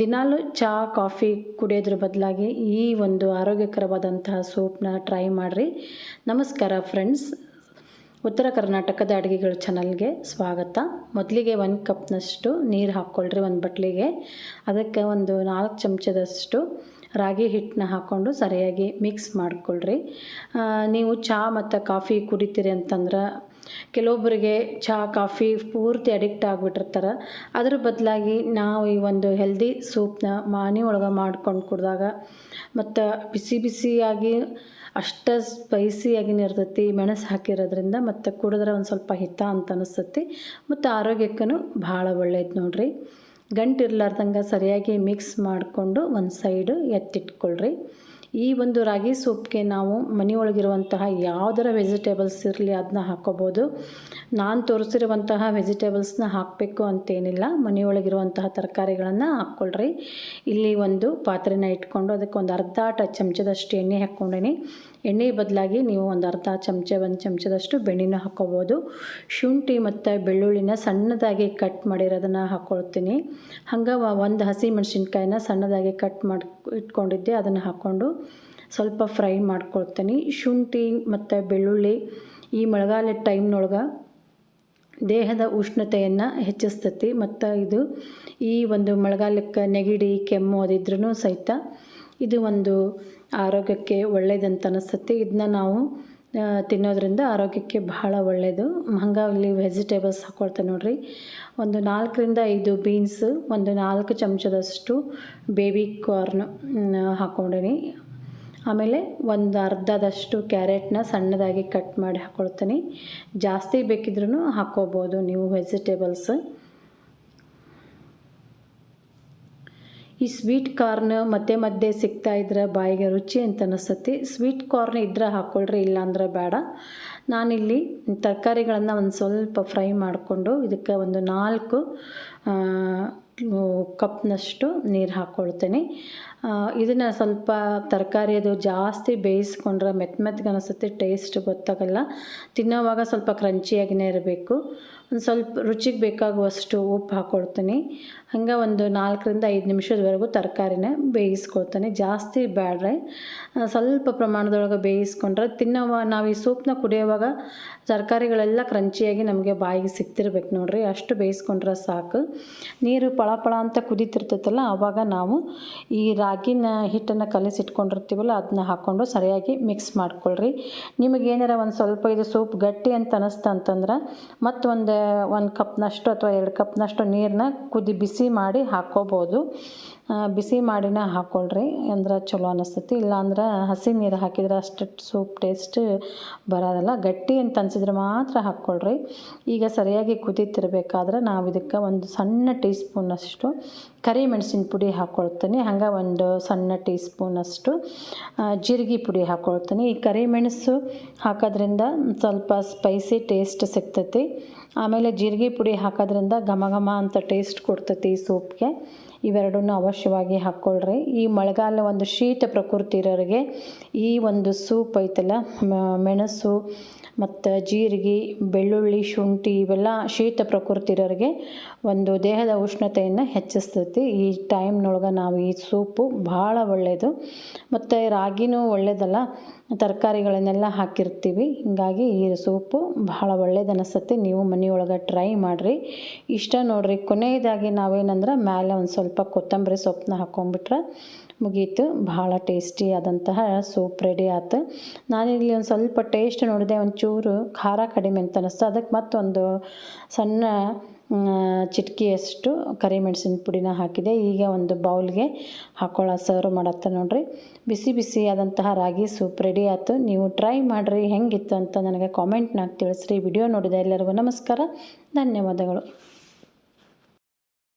ದಿನಾಲು ಚಹಾ ಕಾಫಿ ಕುಡಿಯೋದ್ರ ಬದಲಾಗಿ ಈ ಒಂದು ಆರೋಗ್ಯಕರವಾದಂತಹ ಸೂಪ್ನ ಟ್ರೈ ಮಾಡಿರಿ. ನಮಸ್ಕಾರ ಫ್ರೆಂಡ್ಸ್ ಉತ್ತರ ಕರ್ನಾಟಕದ ಅಡುಗೆಗಳು ಚಾನಲ್ಗೆ ಸ್ವಾಗತ. ಮೊದಲಿಗೆ ಒಂದು ಕಪ್ನಷ್ಟು ನೀರು ಹಾಕ್ಕೊಳ್ರಿ, ಒಂದು ಬಟ್ಲಿಗೆ. ಅದಕ್ಕೆ ಒಂದು ನಾಲ್ಕು ಚಮಚದಷ್ಟು ರಾಗಿ ಹಿಟ್ಟನ್ನ ಹಾಕ್ಕೊಂಡು ಸರಿಯಾಗಿ ಮಿಕ್ಸ್ ಮಾಡ್ಕೊಳ್ರಿ. ನೀವು ಚಹಾ ಮತ್ತು ಕಾಫಿ ಕುಡಿತೀರಿ ಅಂತಂದ್ರೆ ಕೆಲವೊಬ್ಬರಿಗೆ ಚಹಾ, ಕಾಫಿ ಪೂರ್ತಿ ಅಡಿಕ್ಟ್ ಆಗಿಬಿಟ್ಟಿರ್ತಾರೆ. ಅದ್ರ ಬದಲಾಗಿ ನಾವು ಈ ಒಂದು ಹೆಲ್ದಿ ಸೂಪ್ನ ಮಾನಿ ಒಳಗೆ ಮಾಡ್ಕೊಂಡು ಕುಡಿದಾಗ ಮತ್ತು ಬಿಸಿ ಬಿಸಿಯಾಗಿ ಅಷ್ಟು ಸ್ಪೈಸಿಯಾಗಿನೂ ಇರ್ತೈತಿ, ಮೆಣಸು ಹಾಕಿರೋದ್ರಿಂದ ಮತ್ತು ಕುಡಿದ್ರೆ ಒಂದು ಸ್ವಲ್ಪ ಹಿತ ಅಂತ ಅನಿಸ್ತೈತಿ ಮತ್ತು ಆರೋಗ್ಯಕ್ಕೂ ಭಾಳ ಒಳ್ಳೇದು ನೋಡಿರಿ. ಗಂಟು ಇರ್ಲಾರ್ದಂಗೆ ಸರಿಯಾಗಿ ಮಿಕ್ಸ್ ಮಾಡಿಕೊಂಡು ಒಂದು ಸೈಡು ಎತ್ತಿಟ್ಕೊಳ್ರಿ. ಈ ಒಂದು ರಾಗಿ ಸೂಪ್ಗೆ ನಾವು ಮನೆಯೊಳಗಿರುವಂತಹ ಯಾವುದರ ವೆಜಿಟೇಬಲ್ಸ್ ಇರಲಿ ಅದನ್ನ ಹಾಕ್ಕೋಬೋದು ನಾನು ತೋರಿಸಿರುವಂತಹ ವೆಜಿಟೇಬಲ್ಸ್ನ ಹಾಕಬೇಕು ಅಂತೇನಿಲ್ಲ. ಮನೆಯೊಳಗಿರುವಂತಹ ತರಕಾರಿಗಳನ್ನು ಹಾಕ್ಕೊಳ್ರಿ. ಇಲ್ಲಿ ಒಂದು ಪಾತ್ರೆನ ಇಟ್ಕೊಂಡು ಅದಕ್ಕೆ ಒಂದು ಅರ್ಧ ಟ ಚಮಚದಷ್ಟು ಎಣ್ಣೆ ಹಾಕ್ಕೊಂಡೀನಿ. ಎಣ್ಣೆ ಬದಲಾಗಿ ನೀವು ಒಂದು ಅರ್ಧ ಚಮಚ, ಒಂದು ಚಮಚದಷ್ಟು ಬೆಣ್ಣೆನ ಹಾಕ್ಕೋಬೋದು. ಶುಂಠಿ ಮತ್ತು ಬೆಳ್ಳುಳ್ಳಿನ ಸಣ್ಣದಾಗಿ ಕಟ್ ಮಾಡಿರೋದನ್ನು ಹಾಕ್ಕೊಳ್ತೀನಿ ಹಂಗೆ ಒಂದು ಹಸಿ ಮೆಣಸಿನ್ಕಾಯಿನ ಸಣ್ಣದಾಗಿ ಕಟ್ ಮಾಡಿ, ಇಟ್ಕೊಂಡಿದ್ದೆ, ಅದನ್ನು ಹಾಕ್ಕೊಂಡು ಸ್ವಲ್ಪ ಫ್ರೈ ಮಾಡ್ಕೊಳ್ತೀನಿ. ಶುಂಠಿ ಮತ್ತು ಬೆಳ್ಳುಳ್ಳಿ ಈ ಮಳೆಗಾಲದ ಟೈಮ್ನೊಳಗೆ ದೇಹದ ಉಷ್ಣತೆಯನ್ನು ಹೆಚ್ಚಿಸ್ತತಿ. ಮತ್ತು ಇದು ಈ ಒಂದು ಮಳೆಗಾಲಕ್ಕೆ ನೆಗಡಿ, ಕೆಮ್ಮು ಅದಿದ್ರೂ ಸಹಿತ ಇದು ಒಂದು ಆರೋಗ್ಯಕ್ಕೆ ಒಳ್ಳೇದಂತ ಅನಿಸ್ತತಿ. ಇದನ್ನ ನಾವು ತಿನ್ನೋದರಿಂದ ಆರೋಗ್ಯಕ್ಕೆ ಬಹಳ ಒಳ್ಳೆಯದು ಹಾಗಾಗಿ ವೆಜಿಟೇಬಲ್ಸ್ ಹಾಕ್ಕೊಳ್ತೇನೆ ನೋಡಿರಿ. ಒಂದು ನಾಲ್ಕರಿಂದ ಐದು ಬೀನ್ಸ್ ಒಂದು ನಾಲ್ಕು ಚಮಚದಷ್ಟು ಬೇಬಿ ಕಾರ್ನ್ ಹಾಕ್ಕೊಂಡಿನಿ ಆಮೇಲೆ ಒಂದು ಅರ್ಧದಷ್ಟು ಕ್ಯಾರೆಟ್ನ ಸಣ್ಣದಾಗಿ ಕಟ್ ಮಾಡಿ ಹಾಕ್ಕೊಳ್ತೀನಿ ಜಾಸ್ತಿ ಬೇಕಿದ್ರೂ ಹಾಕ್ಕೋಬೋದು ನೀವು ವೆಜಿಟೇಬಲ್ಸ್ ಈ ಸ್ವೀಟ್ ಕಾರ್ನ್ ಮಧ್ಯೆ ಮಧ್ಯೆ ಸಿಗ್ತಾ ಇದ್ರೆ ಬಾಯಿಗೆ ರುಚಿ ಅಂತ ಅನಿಸ್ತತಿ. ಸ್ವೀಟ್ ಕಾರ್ನ್ ಇದ್ರೆ ಹಾಕ್ಕೊಳ್ರಿ ಇಲ್ಲಾಂದ್ರೆ ಬೇಡ. ನಾನಿಲ್ಲಿ ತರಕಾರಿಗಳನ್ನು ಒಂದು ಸ್ವಲ್ಪ ಫ್ರೈ ಮಾಡಿಕೊಂಡು ಇದಕ್ಕೆ ಒಂದು ನಾಲ್ಕು ಕಪ್ನಷ್ಟು ನೀರು ಹಾಕ್ಕೊಳ್ತೀನಿ ಇದನ್ನು ಸ್ವಲ್ಪ ತರಕಾರಿ ಅದು ಜಾಸ್ತಿ ಬೇಯಿಸ್ಕೊಂಡ್ರೆ ಮೆತ್ತ ಮೆತ್ತಗೆ ಅನಿಸುತ್ತೆ, ಟೇಸ್ಟ್ ಗೊತ್ತಾಗಲ್ಲ. ತಿನ್ನೋವಾಗ ಸ್ವಲ್ಪ ಕ್ರಂಚಿಯಾಗಿನೇ ಇರಬೇಕು. ಒಂದು ಸ್ವಲ್ಪ ರುಚಿಗೆ ಬೇಕಾಗುವಷ್ಟು ಉಪ್ಪು ಹಾಕ್ಕೊಳ್ತೀನಿ ಹಂಗೆ ಒಂದು ನಾಲ್ಕರಿಂದ ಐದು ನಿಮಿಷದವರೆಗೂ ತರಕಾರಿನ ಬೇಯಿಸ್ಕೊಳ್ತೀನಿ. ಜಾಸ್ತಿ ಬೇಡ್ರೆ ಸ್ವಲ್ಪ ಪ್ರಮಾಣದೊಳಗೆ ಬೇಯಿಸ್ಕೊಂಡ್ರೆ ತಿನ್ನೋವ, ನಾವು ಈ ಸೂಪ್ನ ಕುಡಿಯೋವಾಗ ತರಕಾರಿಗಳೆಲ್ಲ ಕ್ರಂಚಿಯಾಗಿ ನಮಗೆ ಬಾಯಿಗೆ ಸಿಗ್ತಿರ್ಬೇಕು ನೋಡ್ರಿ. ಅಷ್ಟು ಬೇಯಿಸ್ಕೊಂಡ್ರೆ ಸಾಕು. ನೀರು ಪಳ ಪಳ ಅಂತ ಕುದೀತಿರ್ತೈತಲ್ಲ ಆವಾಗ ನಾವು ಈ ರಾಗಿನ ಹಿಟ್ಟನ್ನು ಕಲಿಸಿಟ್ಕೊಂಡಿರ್ತೀವಲ್ಲ ಅದನ್ನ ಹಾಕ್ಕೊಂಡು ಸರಿಯಾಗಿ ಮಿಕ್ಸ್ ಮಾಡ್ಕೊಳ್ರಿ. ನಿಮಗೆ ಏನಾರ ಒಂದು ಸ್ವಲ್ಪ ಇದು ಸೂಪ್ ಗಟ್ಟಿ ಅಂತ ಅನಿಸ್ತು ಅಂತಂದ್ರೆ ಮತ್ತು ಒಂದು ಒಂದು ಕಪ್ನಷ್ಟು ಅಥವಾ ಎರಡು ಕಪ್ನಷ್ಟು ನೀರನ್ನ ಕುದಿ ಬಿಸಿ ಮಾಡಿ ಹಾಕ್ಕೋಬೋದು. ಬಿಸಿ ಮಾಡಿನ ಹಾಕ್ಕೊಳ್ರಿ ಅಂದ್ರೆ ಚಲೋ ಅನ್ನಿಸ್ತೈತಿ ಇಲ್ಲಾಂದ್ರೆ ಹಸಿ ನೀರು ಹಾಕಿದ್ರೆ ಅಷ್ಟು ಸೂಪ್ ಟೇಸ್ಟ್ ಬರೋದಲ್ಲ. ಗಟ್ಟಿ ಅಂತ ಅನ್ಸಿದ್ರೆ ಮಾತ್ರ ಹಾಕ್ಕೊಳ್ರಿ ಈಗ ಸರಿಯಾಗಿ ಕುದಿತಿರ್ಬೇಕಾದ್ರೆ ನಾವು ಇದಕ್ಕೆ ಒಂದು ಸಣ್ಣ ಟೀ ಸ್ಪೂನಷ್ಟು ಕರಿಮೆಣಸಿನ ಪುಡಿ ಹಾಕ್ಕೊಳ್ತೀನಿ ಹಂಗೆ ಒಂದು ಸಣ್ಣ ಟೀ ಸ್ಪೂನಷ್ಟು ಜೀರಿಗೆ ಪುಡಿ ಹಾಕ್ಕೊಳ್ತೀನಿ ಈ ಕರಿಮೆಣಸು ಹಾಕೋದ್ರಿಂದ ಸ್ವಲ್ಪ ಸ್ಪೈಸಿ ಟೇಸ್ಟ್ ಸಿಗ್ತೈತಿ. ಆಮೇಲೆ ಜೀರಿಗೆ ಪುಡಿ ಹಾಕೋದ್ರಿಂದ ಘಮ ಘಮ ಅಂತ ಟೇಸ್ಟ್ ಕೊಡ್ತೈತಿ ಈ ಸೂಪ್ಗೆ. ಇವೆರಡನ್ನೂ ಅವಶ್ಯವಾಗಿ ಹಾಕ್ಕೊಳ್ರಿ. ಈ ಮಳೆಗಾಲ ಒಂದು ಶೀತ ಪ್ರಕೃತಿ ಇರೋರಿಗೆ ಈ ಒಂದು ಸೂಪ್ ಐತಲ್ಲ ಮೆಣಸು ಮತ್ತು ಜೀರಿಗೆ, ಬೆಳ್ಳುಳ್ಳಿ, ಶುಂಠಿ ಇವೆಲ್ಲ ಶೀತ ಪ್ರಕೃತಿ ಇರೋರಿಗೆ ಒಂದು ದೇಹದ ಉಷ್ಣತೆಯನ್ನು ಹೆಚ್ಚಿಸ್ತೈತಿ. ಈ ಟೈಮ್ನೊಳಗೆ ನಾವು ಈ ಸೂಪು ಭಾಳ ಒಳ್ಳೆಯದು ಮತ್ತು ರಾಗಿನೂ ಒಳ್ಳೆಯದಲ್ಲ ತರಕಾರಿಗಳನ್ನೆಲ್ಲ ಹಾಕಿರ್ತೀವಿ. ಹಿಂಗಾಗಿ ಈ ಸೂಪು ಭಾಳ ಒಳ್ಳೇದು ಅನಿಸುತ್ತೆ. ನೀವು ಮನೆಯೊಳಗೆ ಟ್ರೈ ಮಾಡಿರಿ. ಇಷ್ಟ ನೋಡಿರಿ. ಕೊನೆಯದಾಗಿ ನಾವೇನಂದ್ರೆ ಮೇಲೆ ಒಂದು ಸ್ವಲ್ಪ ಕೊತ್ತಂಬರಿ ಸೊಪ್ಪನ್ನ ಹಾಕ್ಕೊಂಬಿಟ್ರೆ ಮುಗೀತು. ಭಾಳ ಟೇಸ್ಟಿ ಆದಂತಹ ಸೂಪ್ ರೆಡಿ ಆಯ್ತು ನಾನಿಲ್ಲಿ ಒಂದು ಸ್ವಲ್ಪ ಟೇಸ್ಟ್ ನೋಡಿದೆ, ಒಂಚೂರು ಖಾರ ಕಡಿಮೆ ಅಂತ ಅನ್ನಿಸ್ತು ಅದಕ್ಕೆ ಮತ್ತೊಂದು ಸಣ್ಣ ಚಿಟಕಿಯಷ್ಟು ಕರಿಮೆಣಸಿನ ಪುಡಿನ ಹಾಕಿದೆ. ಈಗ ಒಂದು ಬೌಲ್ಗೆ ಹಾಕೊಳ್ಳೋ ಸರ್ವ್ ಮಾಡತ್ತೆ ನೋಡಿರಿ. ಬಿಸಿ ಬಿಸಿ ಆದಂತಹ ರಾಗಿ ಸೂಪ್ ರೆಡಿ ಆಯಿತು ನೀವು ಟ್ರೈ ಮಾಡಿರಿ, ಹೆಂಗಿತ್ತು ಅಂತ ನನಗೆ ಕಾಮೆಂಟ್ನಾಗ ತಿಳಿಸ್ರಿ. ವಿಡಿಯೋ ನೋಡಿದ ಎಲ್ಲರಿಗೂ ನಮಸ್ಕಾರ. ಧನ್ಯವಾದಗಳು.